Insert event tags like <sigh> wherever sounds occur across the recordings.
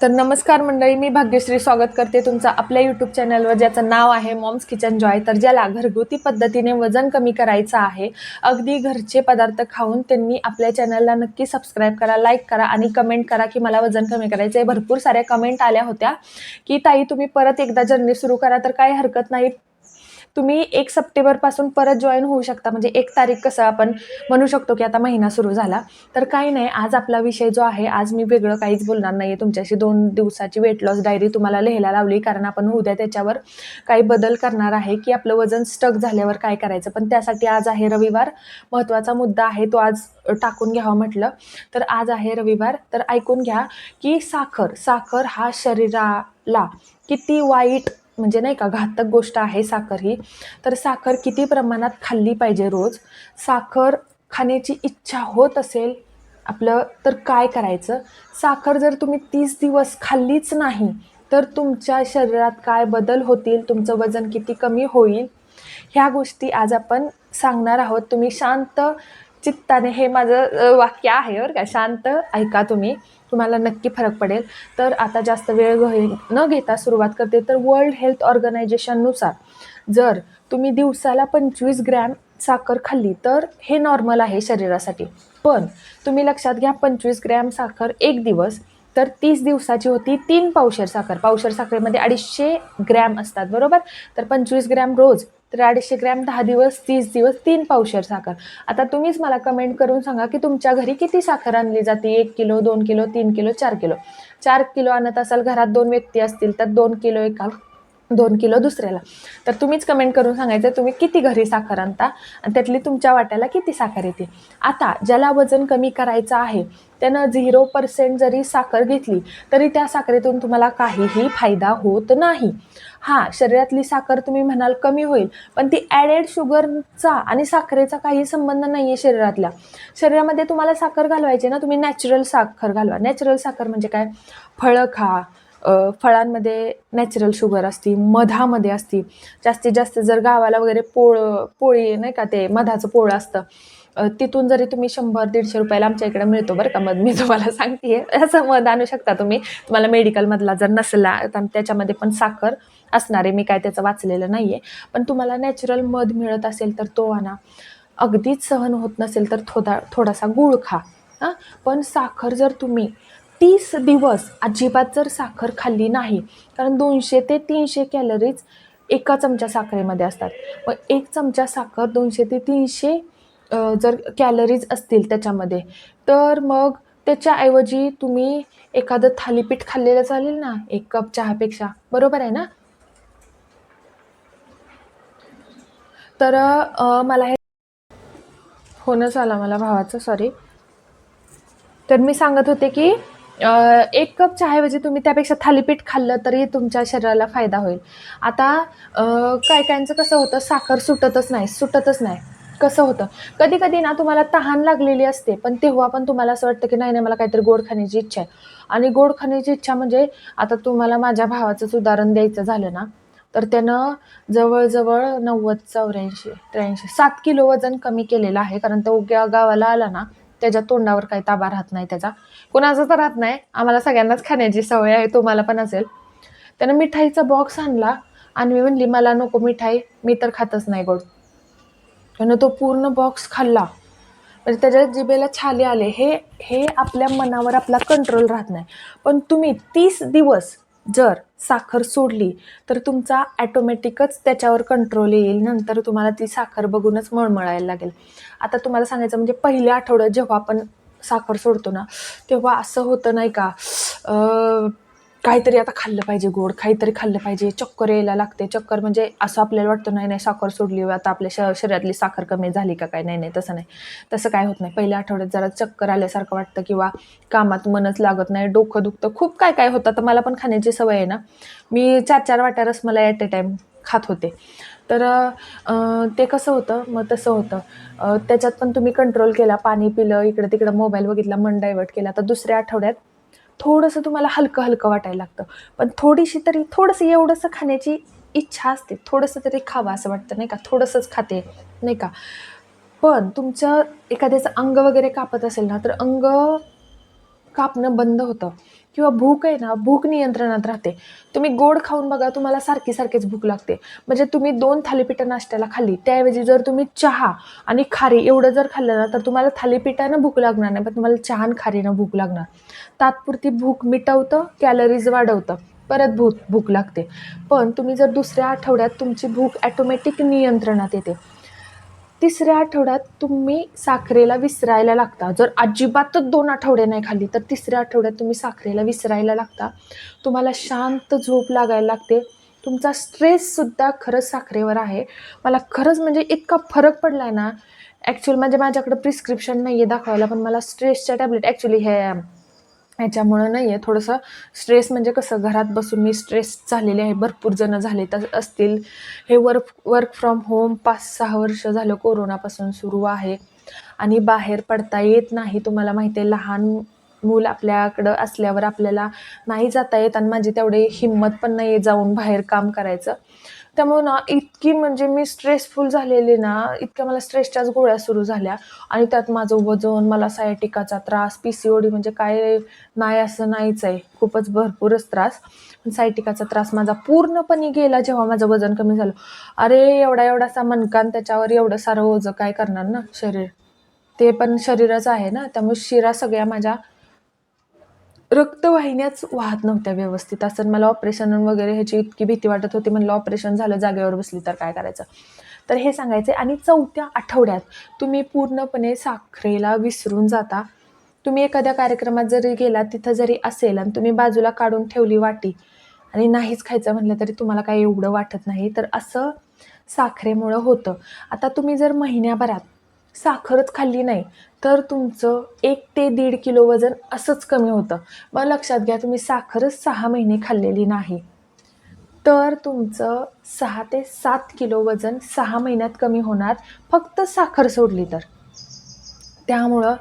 तर नमस्कार मंडळी मी भाग्यश्री स्वागत करते तुमचं आपल्या यूट्यूब चॅनलवर ज्याचं नाव आहे मॉम्स किचन जॉय तर ज्याला घरगुती पद्धतीने वजन कमी करायचं आहे अगदी घरचे पदार्थ खाऊन त्यांनी आपल्या चॅनलला नक्की सबस्क्राईब करा लाईक करा आणि कमेंट करा की मला वजन कमी करायचं आहे भरपूर साऱ्या कमेंट आल्या होत्या की ताई तुम्ही परत एकदा जर्नी सुरू करा तर काही हरकत नाही. तुम्ही एक सप्टेंबरपासून परत जॉईन होऊ शकता. म्हणजे एक तारीख कसं आपण म्हणू शकतो की आता महिना सुरू झाला. तर काही नाही आज आपला विषय जो आहे आज मी वेगळं काहीच बोलणार नाही आहे तुमच्याशी दोन दिवसाची वेट लॉस डायरी तुम्हाला लिहायला लावली. कारण आपण उद्या त्याच्यावर काही बदल करणार आहे की आपलं वजन स्टक झाल्यावर काय करायचं. पण त्यासाठी आज आहे रविवार. महत्त्वाचा मुद्दा आहे तो आज टाकून घ्यावा म्हटलं. तर आज आहे रविवार. तर ऐकून घ्या की साखर साखर हा शरीराला किती वाईट म्हणजे नाही का घातक गोष्ट आहे साखर ही. तर साखर किती प्रमाणात खाल्ली पाहिजे रोज? साखर खाण्याची इच्छा होत असेल आपलं तर काय करायचं? साखर जर तुम्ही तीस दिवस खाल्लीच नाही तर तुमच्या शरीरात काय बदल होतील? तुमचं वजन किती कमी होईल? ह्या गोष्टी आज आपण सांगणार आहोत. तुम्ही शांत चित्ताने हे माझं वाक्य आहे बरं का. शांत ऐका तुम्ही. तुम्हाला नक्की फरक पडेल. तर आता जास्त वेळ घे न घेता सुरुवात करते. तर वर्ल्ड हेल्थ ऑर्गनायझेशननुसार जर तुम्ही दिवसाला पंचवीस ग्रॅम साखर खाल्ली तर हे नॉर्मल आहे शरीरासाठी. पण तुम्ही लक्षात घ्या पंचवीस ग्रॅम साखर एक दिवस तर तीस दिवसाची होती तीन पावशेर साखर. पावशेर साखरेमध्ये अडीचशे ग्रॅम असतात बरोबर? तर पंचवीस ग्रॅम रोज तर अडीचशे ग्रॅम दहा दिवस तीस दिवस तीन पावशेर साखर. आता तुम्हीच मला कमेंट करून सांगा की तुमच्या घरी किती साखर आणली जाते? एक किलो दोन किलो तीन किलो चार किलो. चार किलो आणत असाल घरात दोन व्यक्ती असतील तर दोन किलो एका दोन किलो दुसऱ्याला. तर तुम्हीच कमेंट करून सांगायचं तुम्ही किती घरी साखर आणता? आणि त्यातली तुमच्या वाट्याला किती साखर येते? आता ज्याला वजन कमी करायचं आहे त्यानं झिरो पर्सेंट जरी साखर घेतली तरी त्या साखरेतून तुम्हाला काहीही फायदा होत नाही. हां शरीरातली साखर तुम्ही म्हणाल कमी होईल पण ती ॲडेड शुगरचा आणि साखरेचा काही संबंध नाही आहे शरीरातल्या शरीरामध्ये तुम्हाला साखर घालवायची ना तुम्ही नॅचरल साखर घालवा. नॅचरल साखर म्हणजे काय? फळं खा फळांमध्ये नॅचरल शुगर असती मधामध्ये असती. जास्तीत जास्त जर गावाला वगैरे पोळ पोळी नाही का ते मधाचं पोळ असतं तिथून जरी तुम्ही शंभर दीडशे रुपयाला आमच्या इकडे मिळतो बरं का मध. मी तुम्हाला सांगते असं मध आणू शकता तुम्ही. तुम्हाला मेडिकलमधला जर नसला तर त्याच्यामध्ये पण साखर असणार आहे. मी काय त्याचं वाचलेलं नाही आहे पण तुम्हाला नॅचरल मध मिळत असेल तर तो आणा. अगदीच सहन होत नसेल तर थोडा थोडासा गूळ खा. हां? पण साखर जर तुम्ही तीस दिवस अजिबात जर साखर खाल्ली नाही कारण दोनशे ते तीनशे कॅलरीज एका चमच्या साखरेमध्ये असतात. मग एक चमचा साखर दोनशे ते तीनशे जर कॅलरीज असतील त्याच्यामध्ये तर मग त्याच्याऐवजी तुम्ही एखादं थालीपीठ खाल्लेलं चालेल ना एक कप चहापेक्षा बरोबर आहे ना? तर मला हे होणंच आला मला भावाचं सॉरी तर मी सांगत होते की एक कप चहाऐवजी तुम्ही त्यापेक्षा थालीपीठ खाल्लं तरी तुमच्या शरीराला फायदा होईल. आता काय कायांचं कसं होतं साखर सुटतच नाही सुटतच नाही. कसं होतं? कधी कधी ना तुम्हाला तहान लागलेली असते पण तेव्हा पण तुम्हाला असं वाटतं की नाही नाही मला काहीतरी गोड खाण्याची इच्छा आहे. आणि गोड खाण्याची इच्छा म्हणजे आता तुम्हाला माझ्या भावाचंच उदाहरण द्यायचं झालं ना तर त्यानं जवळजवळ नव्वद चौऱ्याऐंशी त्र्याऐंशी सात किलो वजन कमी केलेलं आहे. कारण तो गावाला आला ना त्याच्या तोंडावर काही ताबा राहत नाही त्याचा. कुणाचा तर राहत नाही. आम्हाला सगळ्यांनाच खाण्याची सवय आहे तुम्हाला पण असेल. त्यानं मिठाईचा बॉक्स आणला आणि मी म्हणली मला नको मिठाई मी तर खातच नाही गोड. त्यानं तो पूर्ण बॉक्स खाल्ला. म्हणजे त्याच्या जिभेला छाले आले. हे हे आपल्या मनावर आपला कंट्रोल राहत नाही. पण तुम्ही तीस दिवस जर साखर सोडली तर तुमचा ॲटोमॅटिकच त्याच्यावर कंट्रोल येईल. नंतर तुम्हाला ती साखर बघूनच मळमळायला लागेल. आता तुम्हाला सांगायचं म्हणजे पहिल्या आठवड्यात जेव्हा आपण साखर सोडतो ना तेव्हा असं होतं नाही का काहीतरी आता खाल्लं पाहिजे गोड काहीतरी खाल्लं पाहिजे. चक्कर यायला लागते. चक्कर म्हणजे असं आपल्याला वाटतं नाही नाही साखर सोडली आता आपल्या श शरीरातली साखर कमी झाली का काय? नाही नाही तसं नाही. तसं काय होत नाही. पहिल्या आठवड्यात जरा चक्कर आल्यासारखं वाटतं किंवा कामात मनच लागत नाही डोकं दुखतं. खूप काय काय होतं. तर मला पण खाण्याची सवय आहे ना. मी चार चार वाट्या रसमलाई ॲट ए टाईम खात होते. तर ते कसं होतं? मग तसं होतं. त्याच्यात पण तुम्ही कंट्रोल केला. पाणी पिलं इकडं तिकडं मोबाईल बघितला मन डायवर्ट केला. तर दुसऱ्या आठवड्यात थोडंसं तुम्हाला हलकं हलकं वाटायला लागतं. पण थोडीशी तरी थोडंसं एवढंसं खाण्याची इच्छा असते. थोडंसं तरी खावं असं वाटतं नाही का? थोडंसंच खाते नाही का? पण तुमचं एखाद्याचं अंग वगैरे कापत असेल ना तर अंग कापणं बंद होतं. किंवा भूक आहे ना भूक नियंत्रणात राहते. तुम्ही गोड खाऊन बघा तुम्हाला सारखी सारखीच भूक लागते. म्हणजे तुम्ही दोन थालीपीठं नाश्त्याला खाल्ली त्याऐवजी जर तुम्ही चहा आणि खारी एवढं जर खाल्लं ना तर तुम्हाला थालीपीठानं भूक लागणार नाही पण तुम्हाला चहा आणि खारीनं भूक लागणार. तात्पुरती भूक मिटवतं कॅलरीज वाढवतं. परत भूक भूक लागते. पण तुम्ही जर दुसऱ्या आठवड्यात तुमची भूक ॲटोमॅटिक नियंत्रणात येते. तिसऱ्या आठवड्यात तुम्ही साखरेला विसरायला लागता. जर अजिबातच दोन आठवडे नाही खाल्ली तर तिसऱ्या आठवड्यात तुम्ही साखरेला विसरायला लागता. तुम्हाला शांत झोप लागायला लागते. तुमचा स्ट्रेससुद्धा खरंच साखरेवर आहे. मला खरंच म्हणजे इतका फरक पडला आहे ना. ॲक्च्युअल म्हणजे माझ्याकडं प्रिस्क्रिप्शन नाही आहे दाखवायला पण मला स्ट्रेसच्या टॅबलेट ॲक्च्युली हे ह्याच्यामुळं नाही आहे थोडंसं स्ट्रेस म्हणजे कसं घरात बसून मी स्ट्रेस झालेले आहे. भरपूर जणं झाले तर असतील. हे वर्क वर्क फ्रॉम होम पाच सहा वर्ष झालं कोरोनापासून सुरू आहे. आणि बाहेर पडता येत नाही. तुम्हाला माहिती आहे लहान मूल आपल्याकडं असल्यावर आपल्याला नाही जाता येत आणि माझी तेवढी हिंमत पण नाही आहे जाऊन बाहेर काम करायचं. त्यामुळं ना इतकी म्हणजे मी स्ट्रेसफुल झालेली ना इतक्या मला स्ट्रेसच्याच गोळ्या सुरू झाल्या. आणि त्यात माझं वजन मला सायटिकाचा त्रास पी सी ओ डी म्हणजे काय नाही असं नाहीच आहे. खूपच भरपूरच त्रास. सायटिकाचा त्रास माझा पूर्णपणे गेला जेव्हा माझं वजन कमी झालं. अरे एवढा एवढासा मनकान त्याच्यावर एवढं सारं ओझं काय करणार ना शरीर? ते पण शरीरच आहे ना. त्यामुळे शिरा सगळ्या माझ्या रक्तवाहिन्याच वाहत नव्हत्या व्यवस्थित. असं मला ऑपरेशन वगैरे ह्याची इतकी भीती वाटत होती. म्हणलं ऑपरेशन झालं जागेवर बसली तर काय करायचं? तर हे सांगायचे. आणि चौथ्या आठवड्यात तुम्ही पूर्णपणे साखरेला विसरून जाता. तुम्ही एखाद्या कार्यक्रमात जरी गेला तिथं जरी असेल आणि तुम्ही बाजूला काढून ठेवली वाटी आणि नाहीच खायचं म्हटलं तरी तुम्हाला काही एवढं वाटत नाही. तर असं साखरेमुळं होतं. आता तुम्ही जर महिन्याभरात साखरच खाल्ली नाही तर तुमचं एक ते दीड किलो वजन असंच कमी होतं. मग लक्षात घ्या तुम्ही साखरच सहा महिने खाल्लेली नाही. तर तुमचं सहा ते सात किलो वजन सहा महिन्यात कमी होणार फक्त साखर सोडली तर. त्यामुळं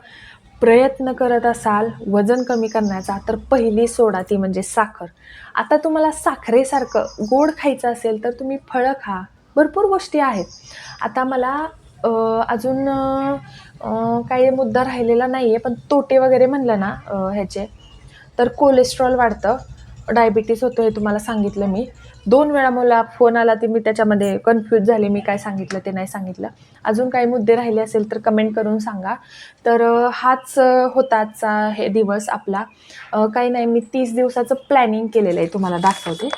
प्रयत्न करत असाल वजन कमी करण्याचा तर पहिली सोडा ती म्हणजे साखर. आता तुम्हाला साखरेसारखं गोड खायचं असेल तर तुम्ही फळं खा. भरपूर गोष्टी आहेत. आता मला अजून काही मुद्दा राहिलेला नाही आहे पण तोटे वगैरे म्हणलं ना ह्याचे तर कोलेस्ट्रॉल वाढतं. डायबिटीस होतो हे तुम्हाला सांगितलं मी. दोन वेळा मला फोन आला ते मी त्याच्यामध्ये कन्फ्यूज झाले मी काय सांगितलं ते नाही सांगितलं. अजून काही मुद्दे राहिले असेल तर कमेंट करून सांगा. तर हाच होता आजचा हे दिवस आपला. काही नाही मी तीस दिवसाचं प्लॅनिंग केलेलं आहे तुम्हाला दाखवते.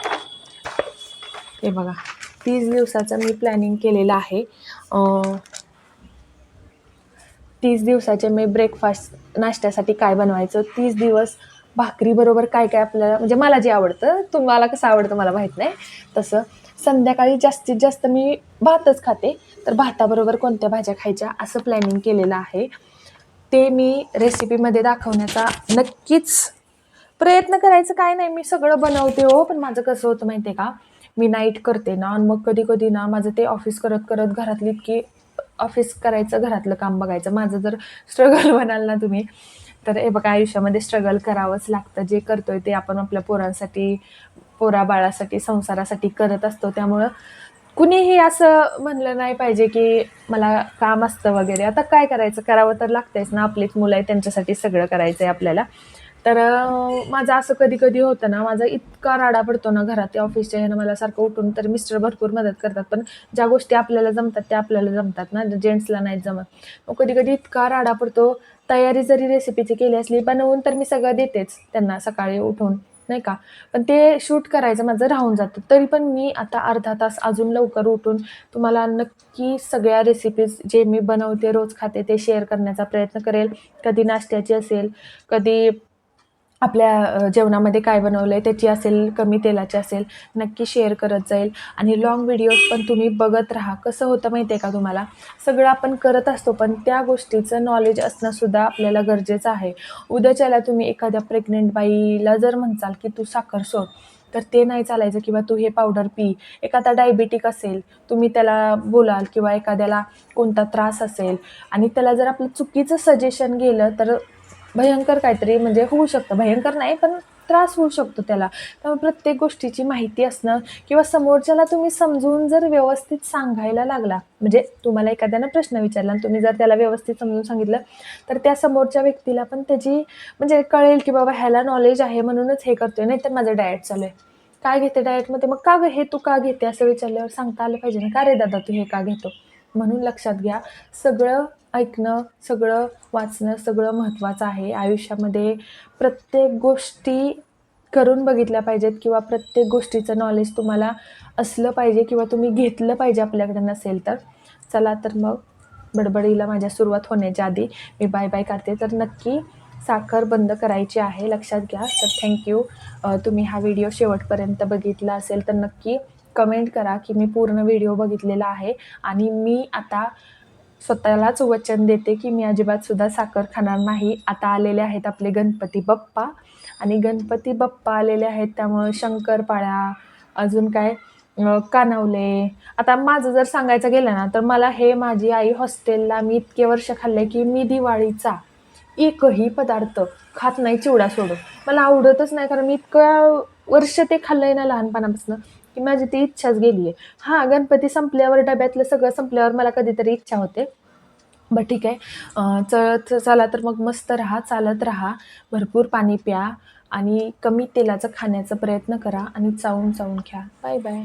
हे बघा तीस दिवसाचं मी प्लॅनिंग केलेलं आहे. तीस दिवसाचे मी ब्रेकफास्ट नाश्त्यासाठी काय बनवायचं तीस दिवस भाकरीबरोबर काय काय आपल्याला म्हणजे मला जे आवडतं तुम्हाला कसं आवडतं मला माहीत नाही. तसं संध्याकाळी जास्तीत जास्त मी भातच खाते. तर भाताबरोबर कोणत्या भाज्या खायच्या असं प्लॅनिंग केलेलं आहे. ते मी रेसिपीमध्ये दाखवण्याचा नक्कीच प्रयत्न करायचं काय नाही. मी सगळं बनवते हो पण माझं कसं होतं माहिती आहे का? मी नाईट करते ना आणि मग कधी कधी ना माझं ते ऑफिस करत करत घरातली इतकी ऑफिस करायचं घरातलं काम बघायचं. माझं जर स्ट्रगल <laughs> म्हणाल ना तुम्ही तर हे बघा आयुष्यामध्ये स्ट्रगल करावंच लागतं. जे करतोय ते आपण आपल्या पोरांसाठी पोराबाळासाठी संसारासाठी करत असतो. त्यामुळं कुणीही असं म्हणलं नाही पाहिजे की मला काम असतं वगैरे. आता काय करायचं? करावं तर लागतंयच ना. आपलीच मुलं आहे त्यांच्यासाठी सगळं करायचं आहे आपल्याला. तर माझं असं कधी कधी होतं ना माझा इतका राडा पडतो ना घरात ते ऑफिसच्या ह्यानं मला सारखं उठून तर मिस्टर भरपूर मदत करतात. पण ज्या गोष्टी आपल्याला जमतात त्या आपल्याला जमतात ना जेंट्सला नाहीत जमत. मग कधी कधी इतका राडा पडतो तयारी जरी रेसिपीची केली असली बनवून तर मी सगळं देतेच त्यांना सकाळी उठून नाही का? पण ते शूट करायचं माझं राहून जातं. तरी पण मी आता अर्धा तास अजून लवकर उठून तुम्हाला नक्की सगळ्या रेसिपीज जे मी बनवते रोज खाते ते शेअर करण्याचा प्रयत्न करेल. कधी नाश्त्याची असेल कधी आपल्या जेवणामध्ये काय बनवलं आहे त्याची असेल कमी तेलाची असेल नक्की शेअर करत जाईल. आणि लाँग व्हिडिओज पण तुम्ही बघत राहा. कसं होतं माहिती आहे का तुम्हाला? सगळं आपण करत असतो पण त्या गोष्टीचं नॉलेज असणंसुद्धा आपल्याला गरजेचं आहे. उद्याच्याला तुम्ही एखाद्या प्रेग्नेंट बाईला जर म्हणचाल की तू साखर सोड तर ते नाही चालायचं किंवा तू हे पावडर पी. एखादा डायबिटिक असेल तुम्ही त्याला बोलाल किंवा एखाद्याला कोणता त्रास असेल आणि त्याला जर आपलं चुकीचं सजेशन गेलं तर भयंकर काहीतरी म्हणजे होऊ शकतं. भयंकर नाही पण त्रास होऊ शकतो त्याला. त्यामुळे प्रत्येक गोष्टीची माहिती असणं किंवा समोरच्याला तुम्ही समजून जर व्यवस्थित सांगायला लागला म्हणजे तुम्हाला एखाद्यानं प्रश्न विचारला आणि तुम्ही जर त्याला व्यवस्थित समजून सांगितलं तर त्या समोरच्या व्यक्तीला पण त्याची म्हणजे कळेल की बाबा ह्याला नॉलेज आहे म्हणूनच हे करतोय नाही तर माझं डाएट चालू आहे. काय घेते डाएटमध्ये मग का गं हे तू का घेते? असं विचारल्यावर सांगता आलं पाहिजे ना का रे दादा तू हे का घेतो? म्हणून लक्षात घ्या. सगळं ऐकणं सगळं वाचणं सगळं महत्त्वाचं आहे. आयुष्यामध्ये प्रत्येक गोष्टी करून बघितल्या पाहिजेत किंवा प्रत्येक गोष्टीचं नॉलेज तुम्हाला असलं पाहिजे किंवा तुम्ही घेतलं पाहिजे आपल्याकडे नसेल तर. चला तर मग बडबडीला माझ्या सुरुवात होण्याच्या आधी मी बाय बाय करते. तर नक्की साखर बंद करायची आहे. लक्षात घ्या. तर थँक्यू तुम्ही हा व्हिडिओ शेवटपर्यंत बघितला असेल तर नक्की कमेंट करा की मी पूर्ण व्हिडिओ बघितलेला आहे. आणि मी आता स्वतःलाच वचन देते की मी अजिबात सुद्धा साखर खाणार नाही. आता आलेले आहेत आपले गणपती बाप्पा. आणि गणपती बाप्पा आलेले आहेत त्यामुळं शंकरपाळ्या अजून काय कानवले. आता माझं जर सांगायचं गेलं ना तर मला हे माझी आई हॉस्टेलला मी इतके वर्ष खाल्ले की मी दिवाळीचा एकही पदार्थ खात नाही चिवडा सोडून. मला आवडतच नाही कारण मी इतकं वर्ष ते खाल्लंय ना लहानपणापासून. की माझी ती इच्छाच गेली आहे. हां गणपती संपल्यावर डब्यातलं सगळं संपल्यावर मला कधीतरी इच्छा होते. बरं ठीक आहे. चळत चला तर मग मस्त राहा चालत राहा. भरपूर पाणी प्या आणि कमी तेलाचं खाण्याचा प्रयत्न करा आणि चावून चावून घ्या. Bye bye